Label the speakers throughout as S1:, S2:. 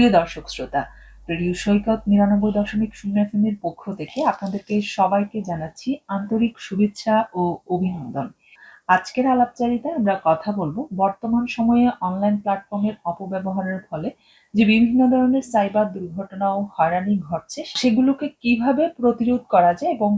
S1: প্রিয় দর্শক শ্রোতা, রেডিও সৈকত নিরানব্বই দশমিক শূন্য এর পক্ষ থেকে আপনাদেরকে সবাইকে জানাচ্ছি আন্তরিক শুভেচ্ছা ও অভিনন্দন। আজকের আলাপচারিতায় আমরা কথা বলব বর্তমান সময়ে অনলাইন প্ল্যাটফর্মের অপব্যবহারের ফলে যে বিভিন্ন ধরনের সাইবার দুর্ঘটনা ও হয়রানি ঘটছে, সেগুলোকে কীভাবে প্রতিরোধ করা যায় এবং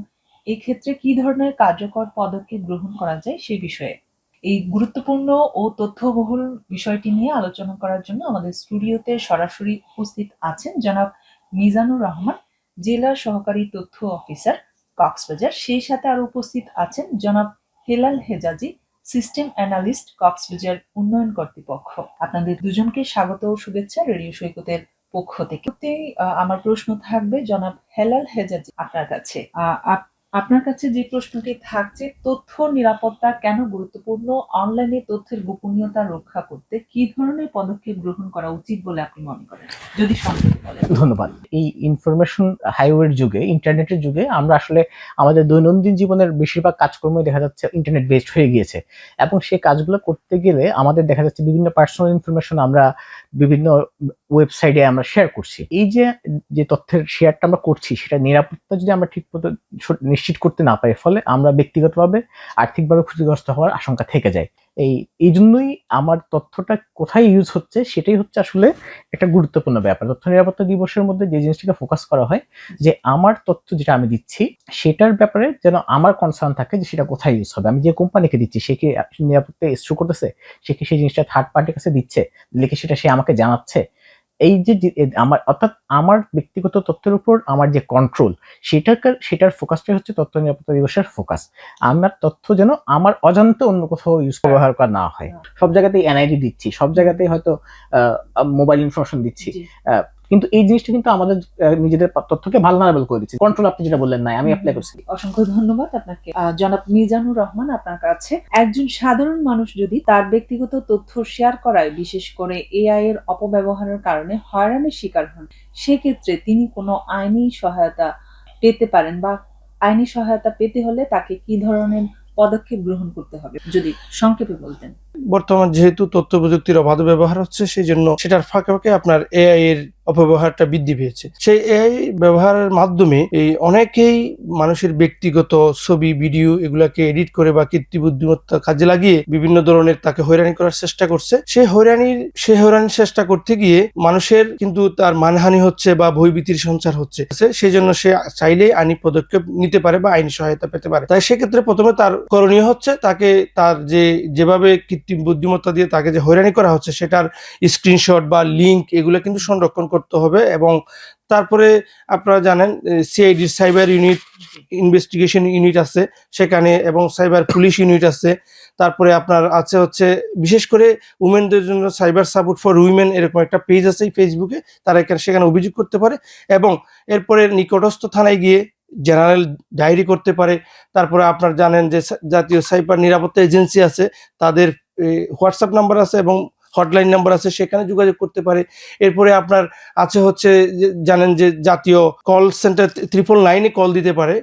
S1: এক্ষেত্রে কি ধরনের কার্যকর পদক্ষেপ গ্রহণ করা যায় সে বিষয়ে এই গুরুত্বপূর্ণ ও তথ্যবহুল বিষয়টি নিয়ে আলোচনা করার জন্য আমাদের স্টুডিওতে সরাসরি উপস্থিত আছেন জনাব মিজানুর রহমান জেলা সহকারী তথ্য অফিসার কক্সবাজার। সেই সাথে আরও উপস্থিত আছেন জনাব হেলাল হেজাজি সিস্টেম অ্যানালিস্ট কক্সবাজার উন্নয়ন কর্তৃপক্ষ। আপনাদের দুজনকে স্বাগত ও শুভেচ্ছা রেডিও সৈকতের পক্ষ থেকে। আমার প্রশ্ন থাকবে জনাব হেলাল হেজাজি আপনার কাছে। আহ, আপনার কাছে যে প্রশ্নটি থাকছে, তথ্য নিরাপত্তা কেন গুরুত্বপূর্ণ? অনলাইনে তথ্যের গোপনীয়তা রক্ষা করতে কি ধরনের পদক্ষেপ গ্রহণ করা উচিত বলে আপনি মনে করেন? যদি
S2: ধন্যবাদ। এই ইনফরমেশন হাইওয়ের যুগে ইন্টারনেটের যুগে আমরা আসলে আমাদের দৈনন্দিন জীবনের বেশিরভাগ কাজকর্মই দেখা যাচ্ছে ইন্টারনেট বেসড হয়ে গিয়েছে। এবং সেই কাজগুলো করতে গেলে আমাদের দেখা যাচ্ছে বিভিন্ন পার্সোনাল ইনফরমেশন আমরা বিভিন্ন ওয়েবসাইটে আমরা শেয়ার করছি। এই যে যে তথ্যের শেয়ারটা আমরা করছি, সেটা নিরাপত্তা যদি আমরা ঠিক মতো নিশ্চিত করতে না পারে, ফলে আমরা ব্যক্তিগতভাবে আর্থিকভাবে ক্ষতিগ্রস্ত হওয়ার আশঙ্কা থেকে যায়। এই এই জন্যই আমার তথ্যটা কোথায় ইউজ হচ্ছে সেটাই হচ্ছে আসলে একটা গুরুত্বপূর্ণ ব্যাপার। তথ্য নিরাপত্তা দিবসের মধ্যে যে জিনিসটাকে ফোকাস করা হয়, যে আমার তথ্য যেটা আমি দিচ্ছি, সেটার ব্যাপারে যেন আমার কনসার্ন থাকে যে সেটা কোথায় ইউজ হবে। আমি যে কোম্পানিকে দিচ্ছি, সে কি নিরাপত্তা ইস্যু করতেছে? সে কি সেই জিনিসটা থার্ড পার্টির কাছে দিচ্ছে? লিখে সেটা সে আমাকে জানাচ্ছে? এই যে আমার অর্থাৎ আমার ব্যক্তিগত তথ্যের উপর আমার যে কন্ট্রোল সেটার সেটার ফোকাসটাই হচ্ছে তথ্য নিরাপত্তা দিবসের ফোকাস আমার তথ্য যেন আমার অজান্ত অন্য কোথাও ইউজ ব্যবহার করা না হয়। সব জায়গাতেই এনআইডি দিচ্ছি সব জায়গাতেই হয়তো মোবাইল ইনফরমেশন দিচ্ছি। কিন্তু এই জিনিসটা কিন্তু আমাদের নিজেদের তথ্যকে ভালনারেবল করে দিচ্ছে। কন্ট্রোল আপনি যেটা বললেন নাই আমি অ্যাপ্লাই করছি।
S1: অসংখ্য ধন্যবাদ আপনাকে। জনাব মিজানুর রহমান আপনার কাছে। একজন সাধারণ মানুষ যদি তার ব্যক্তিগত তথ্য শেয়ার করায় বিশেষ করে এআই এর অপব্যবহারের কারণে হয়রানির শিকার হন সেক্ষেত্রে তিনি কোনো আইনি সহায়তা পেতে পারেন বা আইনি সহায়তা পেতে হলে তাকে কি ধরনের পদক্ষেপ গ্রহণ করতে হবে যদি সংক্ষেপে বলতেন?
S3: বর্তমান যেহেতু তথ্য প্রযুক্তির অবাধ ব্যবহার হচ্ছে সেই জন্য সেটার ফাঁকে ফাঁকে আপনার এআই এর অপব্যবহারটা বৃদ্ধি পেয়েছে। সেই এআই ব্যবহারের মাধ্যমে এই অনেকেই মানুষের ব্যক্তিগত ছবি, ভিডিও এগুলাকে এডিট করে বা কৃত্রিম বুদ্ধিমত্তা কাজে লাগিয়ে বিভিন্ন ধরনের তাকে হয়রানি করার চেষ্টা করছে। সেই হয়রানির সেই হয়রানির চেষ্টা করতে গিয়ে মানুষের কিন্তু তার মানহানি হচ্ছে বা ভয়ভীতির সঞ্চার হচ্ছে। সেই জন্য সে চাইলেই আইনি পদক্ষেপ নিতে পারে বা আইনি সহায়তা পেতে পারে। তাই সেক্ষেত্রে প্রথমে তার করণীয় হচ্ছে তাকে তার যে, যেভাবে কৃত্রিম বুদ্ধিমত্তা দিয়ে তাকে যে হয়রানি করা হচ্ছে, সেটার স্ক্রিনশট বা লিংক এগুলো কিন্তু সংরক্ষণ করতে হবে এবং তারপরে আপনারা জানেন সিআইডির সাইবার ইউনিট ইনভেস্টিগেশন ইউনিট আছে সেখানে এবং সাইবার পুলিশ ইউনিট আছে। তারপরে আপনার আছে হচ্ছে, বিশেষ করে উমেনদের জন্য সাইবার সাপোর্ট ফর উইমেন এরকম একটা পেজ আছে ফেসবুকে তারা এখানে সেখানে অভিযোগ করতে পারে এবং এরপরে নিকটস্থ থানায় গিয়ে জেনারেল ডায়েরি করতে পারে। তারপরে আপনার জানেন যে জাতীয় সাইবার নিরাপত্তা এজেন্সি আছে, তাদের হোয়াটসঅ্যাপ নাম্বার আছে এবং হটলাইন নাম্বার আছে, সেখানে যোগাযোগ করতে পারে। এরপরে আপনার আছে হচ্ছে জানেন যে, জাতীয় কল সেন্টার ত্রিপল নাইনে কল দিতে পারে।